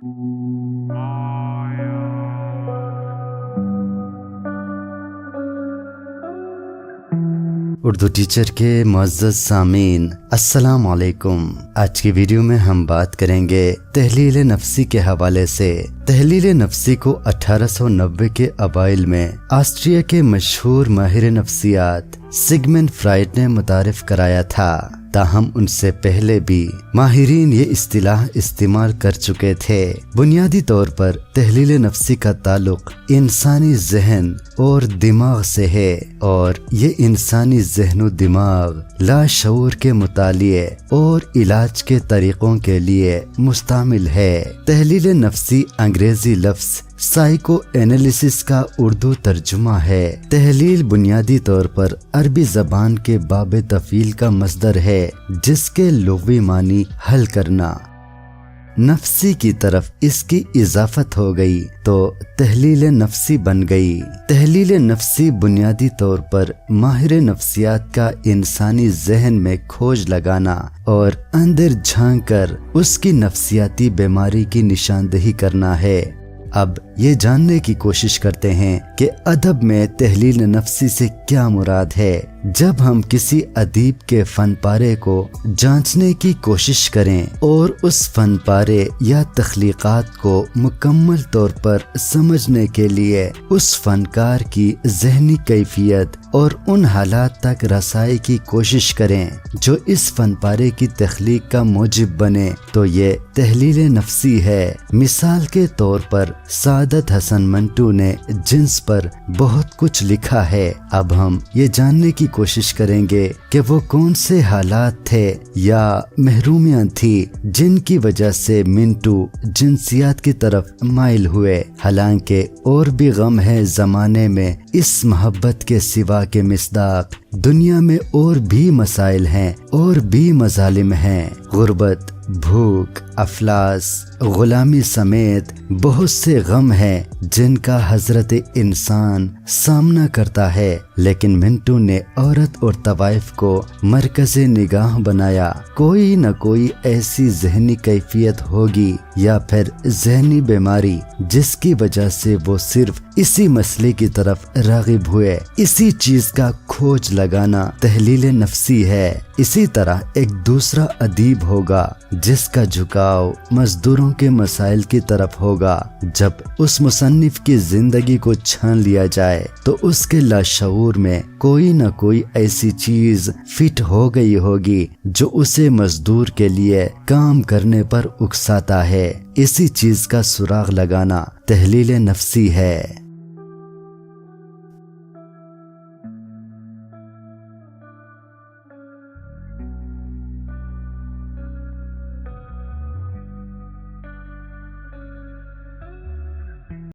Urdu teacher के मुआज़ सामीन अस्सलाम वालेकुम आज की वीडियो में हम बात करेंगे तहलील नफसी के हवाले से। तहलील नफसी को 1890 के अबाइल में ऑस्ट्रिया के मशहूर माहिर नफसियात सिगमेंट फ्राइड ने मुतारफ कराया था। ताहम उनसे पहले भी माहरीन ये इस्तिलाह इस्तेमाल कर चुके थे। बुनियादी तौर पर तहलील नफसी का ताल्लुक इंसानी जहन और दिमाग से है और ये इंसानी जहन दिमाग लाशूर के मुताले और इलाज के तरीकों के लिए मुस्तमिल है। तहलील नफसी अंग्रेज़ी लफ्ज़ साइको एनालिसिस का उर्दू तर्जुमा है। तहलील बुनियादी तौर पर अरबी जबान के बाब तफील का मजदर है, जिसके लोवी मानी हल करना। नफसी की तरफ़ इसकी इजाफत हो गई तो तहलील नफसी बन गई। तहलील नफसी बुनियादी तौर पर माहिर नफसियात का इंसानी जहन में खोज लगाना और अंदर झाँक कर उसकी नफसियाती बीमारी की निशानदही करना है। अब ये जानने की कोशिश करते हैं कि अदब में तहलील नफसी से क्या मुराद है। जब हम किसी अदीब के फन पारे को जांचने की कोशिश करें और उस फन पारे या तख्लीक़ात को मुकम्मल तौर पर समझने के लिए उस फनकार की जहनी कैफियत और उन हालात तक रसाई की कोशिश करें जो इस फन पारे की तख्लीक का मूजिब बने तो ये तहलील नफसी है। मिसाल के तौर पर सादत हसन मंटू ने जिन्स पर बहुत कुछ लिखा है। अब हम ये जानने की कोशिश करेंगे कि वो कौन से हालात थे या महरूमियाँ थी जिनकी वजह से मिंटू जिनसियात की तरफ़ माइल हुए। हालाँकि और भी गम है जमाने में इस मोहब्बत के सिवा के मिसदाक। दुनिया में और भी मसाइल हैं और भी मजालिम हैं। गुर्बत भूख, अफलास, गुलामी समेत बहुत से गम हैं जिनका हज़रत इंसान सामना करता है। लेकिन मिंटू ने औरत और तवाइफ को मरकज निगाह बनाया। कोई न कोई ऐसी जहनी कैफियत होगी या फिर जहनी बीमारी जिसकी वजह से वो सिर्फ़ इसी मसले की तरफ़ रागिब हुए। इसी चीज़ का खोज लगाना तहलील नफसी है। इसी तरह एक दूसरा अदीब होगा जिसका झुकाव मजदूरों के मसाइल की तरफ़ होगा। जब उस मुसन्फ की ज़िंदगी को छान लिया जाए तो उसके लाशूर में कोई न कोई ऐसी चीज़ फिट हो गई होगी, जो उसे मजदूर के लिए काम करने पर उकसाता है। इसी चीज़ का सुराग लगाना तहलील नफसी है।